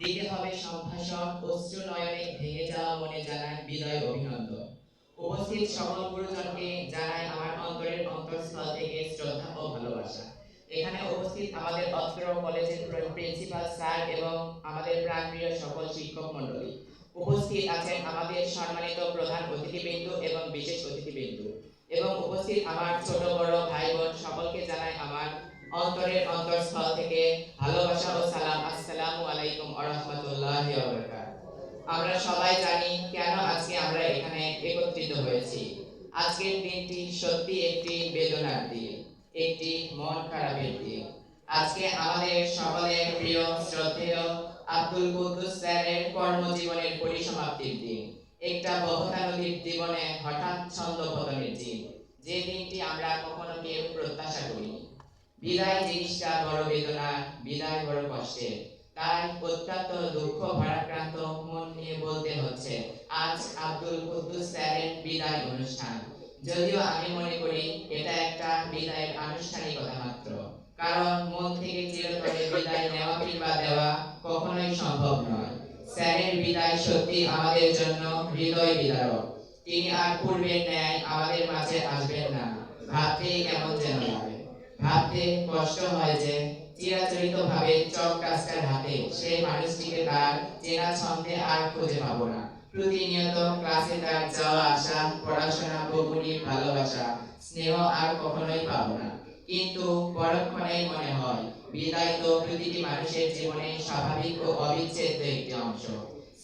দিতে হবে সম্ভাষণ অশ্রু নয়নে ভেঙে যাওয়া মনে জানায় বিদায় অভিনন্দন। উপস্থিত সকল গুরুজনকে জানাই আমার অন্তরের অন্তঃস্থল থেকে শ্রদ্ধা ও ভালোবাসা। এখানে উপস্থিত আমাদের অত্র কলেজের প্রিন্সিপাল স্যার এবং আমাদের প্রাণপ্রিয় সকল শিক্ষক মণ্ডলী। উপস্থিত আছেন আমাদের সম্মানিত প্রধান অতিথিবৃন্দ এবং বিশেষ অতিথিবৃন্দ। এবং উপস্থিত আমার ছোট বড় ভাই বোন সকলকে জানাই আমার অন্তরের অন্তঃস্থল থেকে ভালোবাসা ও সালাম, আসসালামু আলাইকুম ওয়া রাহমাতুল্লাহি ওয়া বারাকাতুহু। আমরা সবাই জানি কেন আজকে আমরা এখানে একত্রিত হয়েছি। আজকের দিনটি সত্যি একটি বেদনার দিন, একটি মন খারাপের দিন। আজকে আমাদের সকলের প্রিয়, শ্রদ্ধেয় আব্দুল কুদ্দুস স্যারের কর্মজীবনের পরিসমাপ্তির দিন। একটা বহুতানদীর জীবনে হঠাৎ ছন্দ পতনের দিন যে দিনটি আমরা কখনো কেউ প্রত্যাশা করিনি বিদায় জিনিসটা বড় বেদনা, বিদায় বড় কষ্টের। তাই অত্যন্ত দুঃখ ভারাক্রান্ত মন নিয়ে বলতে হচ্ছে, আজ আব্দুল কুদ্দুস স্যারের বিদায় অনুষ্ঠান। যদিও আমি মনে করি এটা একটা বিদায়ের আনুষ্ঠানিকতা মাত্র। কারণ মন থেকে চিরতরে বিদায় নেওয়া কিংবা দেওয়া কখনোই সম্ভব নয়। স্যারের বিদায় সত্যি আমাদের জন্য হৃদয় বিদারক। তিনি আর পূর্বের ন্যায় আমাদের মাঝে আসবেন না। ভাবতেই কেমন যেন লাগে। ভাবতে কষ্ট হয় যে চিরাচরিত ভাবে চক কাজটার হাতে সেই মানুষটিকে তার চেনা ছন্দে আর খুঁজে পাবো না। প্রতিনিয়ত ক্লাসে তার যাওয়া আসা, পড়াশোনা বকুনি ভালোবাসা, স্নেহ আর কখনোই পাবো না। কিন্তু পরক্ষণেই মনে হয়, বিদায় তো প্রতিটি মানুষের জীবনে স্বাভাবিক ও অবিচ্ছেদ্য একটি অংশ।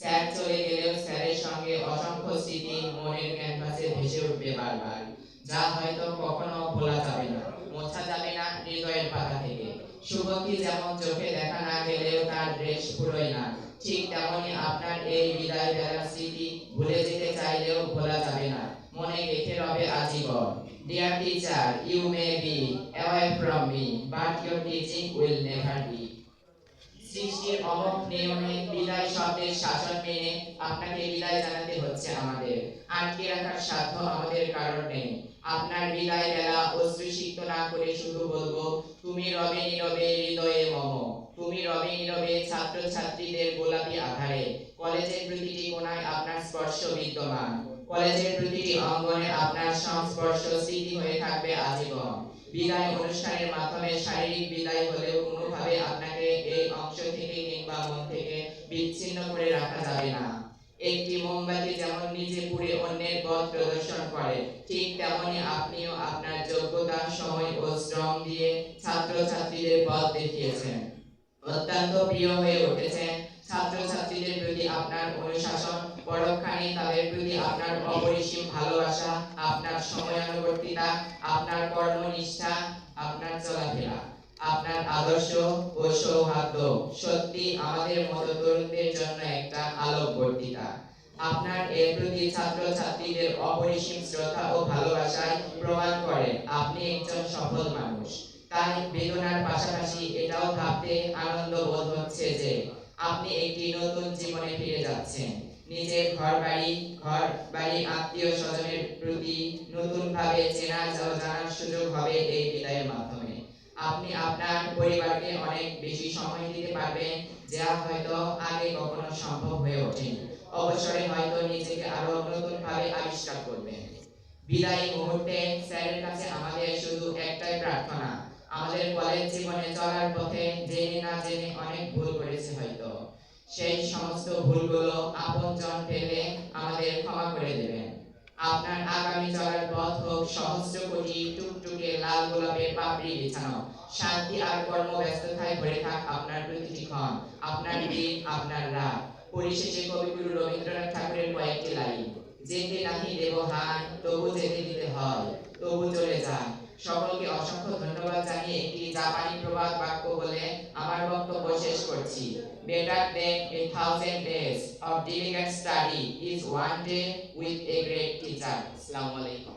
স্যার চলে গেলেও স্যারের সঙ্গে অসংখ্য স্মৃতি মনের ক্যানভাসে ভেসে উঠবে বারবার। যা হয়তো কখনো ভোলা যাবে না মোছা যাবে না হৃদয়ের পাতা থেকে সুগন্ধি যেমন চোখে দেখা না গেলেও তার ড্রেস পুরোই না। ঠিক তেমনি আপনার এই বিদায় বেলার স্মৃতি ভুলে যেতে চাইলেও ভোলা যাবে না। মনে গেঁথে রবে আজীবন। Dear teacher, you may be away from me, but your teaching will never be. সৃষ্টির অমোঘ নিয়মে বিদায় শব্দের শাসন মেনে আপনাকে বিদায় জানাতে হচ্ছে আমাদের। আটকে রাখার সাধ্য আমাদের কারণ নেই। আপনার বিদায় বেলা অশ্রুসিক্ত না করে শুধু বলব, তুমি রবে নীরবে হৃদয়ে মম। তুমি রবে নীরবে ছাত্র ছাত্রীদের গোলাপি আধারে। কলেজের প্রতিটি কোণায় আপনার স্পর্শ বিদ্যমান। কলেজের প্রতিটি অঙ্গনে আপনার সংস্পর্শ স্মৃতি হয়ে থাকবে আজীবন। বিদায় অনুষ্ঠানের মাধ্যমে শারীরিক বিদায় হলেও কোনোভাবে আপনাকে এই অংশ থেকে কিংবা মন থেকে বিচ্ছিন্ন করে রাখা যাবে না। একটি মোমবাতি যেমন নিজে পুড়ে অন্যের পথ প্রদর্শন করে, ঠিক তেমনি আপনিও আপনার যোগ্যতা, সময় ও শ্রম দিয়ে ছাত্র ছাত্রীদের পথ দেখিয়েছেন। অত্যন্ত প্রিয় হয়ে উঠেছেন ছাত্র ছাত্রীদের প্রতি আপনার অনুশাসন, পরক্ষণে তাদের প্রতি আপনার অপরিসীম ভালোবাসা, আপনার সময়ানুবর্তিতা, আপনার কর্মনিষ্ঠা, আপনার চলাফেরা। আপনার আদর্শ ও সৌহার্দ্য সত্যি আমাদের মতো তরুণদের জন্য একটা আলোকবর্তিকা। আপনার এর প্রতি ছাত্র ছাত্রীদের অপরিসীম শ্রদ্ধা ও ভালোবাসায় প্রমাণ করে আপনি একজন সফল মানুষ। তাই বেদনার পাশাপাশি এটাও ভাবতে আনন্দ বোধ হচ্ছে যে আপনি একটি নতুন জীবনে ফিরে যাচ্ছেন। নিজের ঘর বাড়ি ঘর বাড়ি আত্মীয় স্বজনের প্রতি নতুন ভাবে চেনা জানার সুযোগ হবে এই বিদায়ের মাধ্যমে। আপনি আপনার পরিবারকে অনেক বেশি সময় দিতে পারবেন, যা হয়তো আগে কখনো সম্ভব হয়ে ওঠেনি। অবসরে হয়তো নিজেকে আরও নতুন ভাবে আবিষ্কার করবেন। বিদায়ী মুহূর্তে স্যারের কাছে আমাদের শুধু একটাই প্রার্থনা, আমাদের কলেজ জীবনে চলার পথে জেনে না জেনে অনেক ভুল করেছে হয়তো। সেই সমস্ত ভুলগুলো আপনজন পেলে আমাদের ক্ষমা করে দেবেন। আপনার আগামী চলার পথ হোক, সহস্র কোটি টুকটুকে লাল গোলাপের পাপড়ি বিছানো। শান্তি আর কর্মব্যস্ততায় ভরে থাক আপনার প্রতিটি ক্ষণ, আপনার দিন, আপনার রাত। পরিশেষে কবিগুরু রবীন্দ্রনাথ ঠাকুরের কয়েকটি লাইন, যেতে নাহি দেব হান তবু যেতে দিতে হয়, তবু চলে যান। সকলকে অসংখ্য ধন্যবাদ জানিয়ে একটি জাপানি প্রবাদ বাক্য বলে আমার বক্তব্য শেষ করছি। Thousand of diligent study is one day with a great teacher. Assalamualaikum.